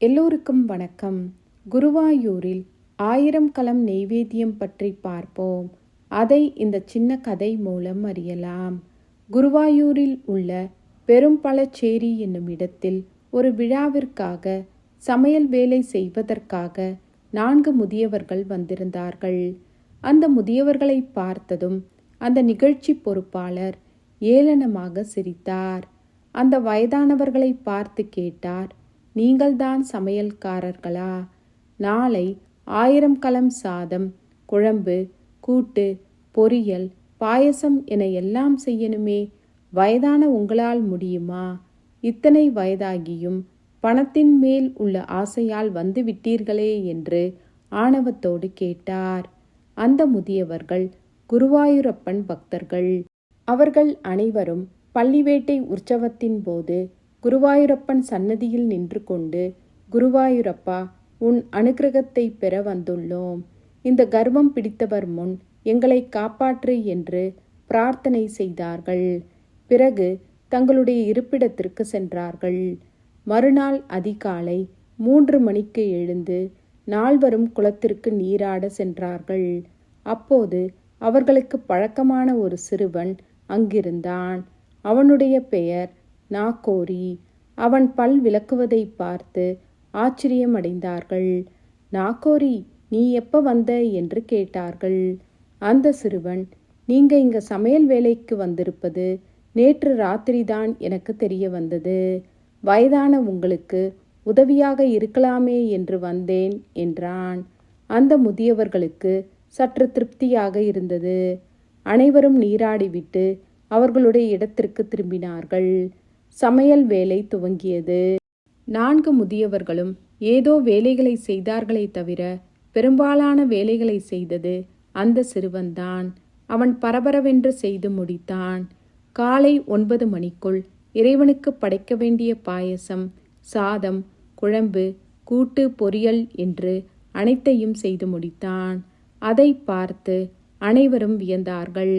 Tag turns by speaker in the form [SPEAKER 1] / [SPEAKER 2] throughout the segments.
[SPEAKER 1] எல்லோருக்கும் வணக்கம். குருவாயூரில் ஆயிரம் கலம் நெய்வேத்தியம் பற்றி பார்ப்போம். அதை இந்த சின்ன கதை மூலம் அறியலாம். குருவாயூரில் உள்ள பெரும்பழச்சேரி என்னும் இடத்தில் ஒரு விழாவிற்காக சமையல் வேலை செய்வதற்காக நான்கு முதியவர்கள் வந்திருந்தார்கள். அந்த முதியவர்களை பார்த்ததும் அந்த நிகழ்ச்சி பொறுப்பாளர் ஏளனமாக சிரித்தார். அந்த வயதானவர்களை பார்த்து கேட்டார் நீங்கள்தான் சமையல்காரர்களா? நாளை ஆயிரம் களம் சாதம் குழம்பு கூட்டு பொரியல் பாயசம் என எல்லாம் செய்யணுமே. வயதான உங்களால் முடியுமா? இத்தனை வயதாகியும் பணத்தின் மேல் உள்ள ஆசையால் வந்து விட்டீர்களே என்று ஆணவத்தோடு கேட்டார். அந்த முதியவர்கள் குருவாயூரப்பன் பக்தர்கள். அவர்கள் அனைவரும் பள்ளிவேட்டை உற்சவத்தின் போது குருவாயூரப்பன் சன்னதியில் நின்று கொண்டு குருவாயூரப்பா உன் அனுக்கிரகத்தை பெற வந்துள்ளோம். இந்த கர்வம் பிடித்தவர் முன் எங்களை காப்பாற்று என்று பிரார்த்தனை செய்தார்கள். பிறகு தங்களுடைய இருப்பிடத்திற்கு சென்றார்கள். மறுநாள் அதிகாலை மூன்று மணிக்கு எழுந்து நால்வரும் குளத்திற்கு நீராட சென்றார்கள். அப்போது அவர்களுக்கு பழக்கமான ஒரு சிறுவன் அங்கிருந்தான். அவனுடைய பெயர் நாகோரி அவன் பல் விளக்குவதை பார்த்து ஆச்சரியமடைந்தார்கள். நாகோரி நீ எப்ப வந்த? என்று கேட்டார்கள். அந்த சிறுவன் நீங்க இங்க சமையல் வேலைக்கு வந்திருப்பது நேற்று ராத்திரிதான் எனக்கு தெரிய வந்தது. வயதான உங்களுக்கு உதவியாக இருக்கலாமே என்று வந்தேன் என்றான். அந்த முதியவர்களுக்கு சற்று திருப்தியாக இருந்தது. அனைவரும் நீராடிவிட்டு அவர்களுடைய இடத்திற்கு திரும்பினார்கள். சமையல் வேலை துவங்கியது. நான்கு முதியவர்களும் ஏதோ வேலைகளை செய்தார்களே தவிர பெரும்பாலான வேலைகளை செய்தது அந்த சிறுவன்தான். அவன் பரபரவென்று செய்து முடித்தான். காலை ஒன்பது மணிக்குள் இறைவனுக்கு படைக்க வேண்டிய பாயசம் சாதம் குழம்பு கூட்டு பொரியல் என்று அனைத்தையும் செய்து முடித்தான். அதை பார்த்து அனைவரும் வியந்தார்கள்.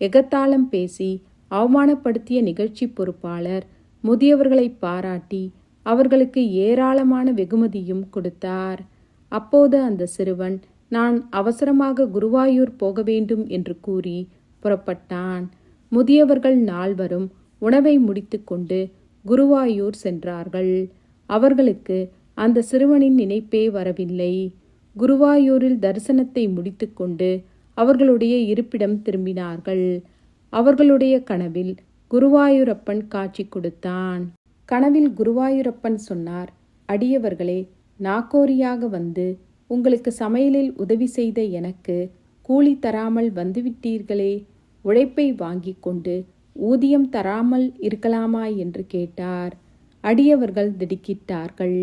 [SPEAKER 1] எகத்தாளம் பேசி அவமானப்படுத்திய நிகழ்ச்சி பொறுப்பாளர் முதியவர்களை பாராட்டி அவர்களுக்கு ஏராளமான வெகுமதியும் கொடுத்தார். அப்போது அந்த சிறுவன் நான் அவசரமாக குருவாயூர் போக வேண்டும் என்று கூறி புறப்பட்டான். முதியவர்கள் நால்வரும் உணவை முடித்துக்கொண்டு குருவாயூர் சென்றார்கள். அவர்களுக்கு அந்த சிறுவனின் நினைப்பே வரவில்லை. குருவாயூரில் தரிசனத்தை முடித்துக்கொண்டு அவர்களுடைய இருப்பிடம் திரும்பினார்கள். அவர்களுடைய கனவில் குருவாயூரப்பன் காட்சி கொடுத்தான். கனவில் குருவாயூரப்பன் சொன்னார் அடியவர்களே நாக்கோரியாக வந்து உங்களுக்கு சமையலில் உதவி செய்த எனக்கு கூலி தராமல் வந்துவிட்டீர்களே உழைப்பை வாங்கி கொண்டு ஊதியம் தராமல் இருக்கலாமா? என்று கேட்டார். அடியவர்கள் திடுக்கிட்டார்கள்.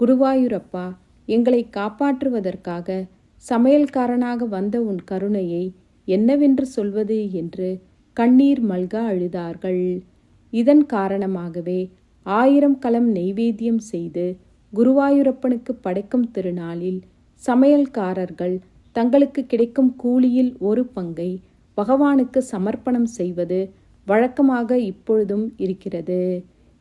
[SPEAKER 1] குருவாயூரப்பா எங்களை காப்பாற்றுவதற்காக சமையல்காரனாக வந்த உன் கருணையை என்னவென்று சொல்வது? என்று கண்ணீர் மல்க அழுதார்கள். இதன் காரணமாகவே ஆயிரம் களம் நெய்வேத்தியம் செய்து குருவாயூரப்பனுக்கு படைக்கும் திருநாளில் சமையல்காரர்கள் தங்களுக்கு கிடைக்கும் கூலியில் ஒரு பங்கை பகவானுக்கு சமர்ப்பணம் செய்வது வழக்கமாக இப்பொழுதும் இருக்கிறது.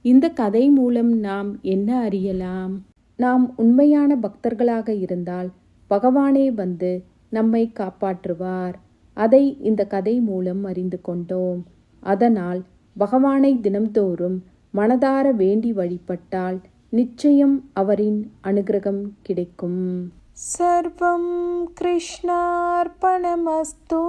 [SPEAKER 1] இந்த கதை மூலம் நாம் என்ன அறியலாம்? நாம் உண்மையான பக்தர்களாக இருந்தால் பகவானே வந்து நம்மை காப்பாற்றுவார். அதை இந்த கதை மூலம் அறிந்து கொண்டோம் அதனால் பகவானை தினம்தோறும் மனதார வேண்டி வழிபட்டால் நிச்சயம் அவரின் அனுகிரகம் கிடைக்கும்
[SPEAKER 2] सर्वं कृष्णार्पणमस्तु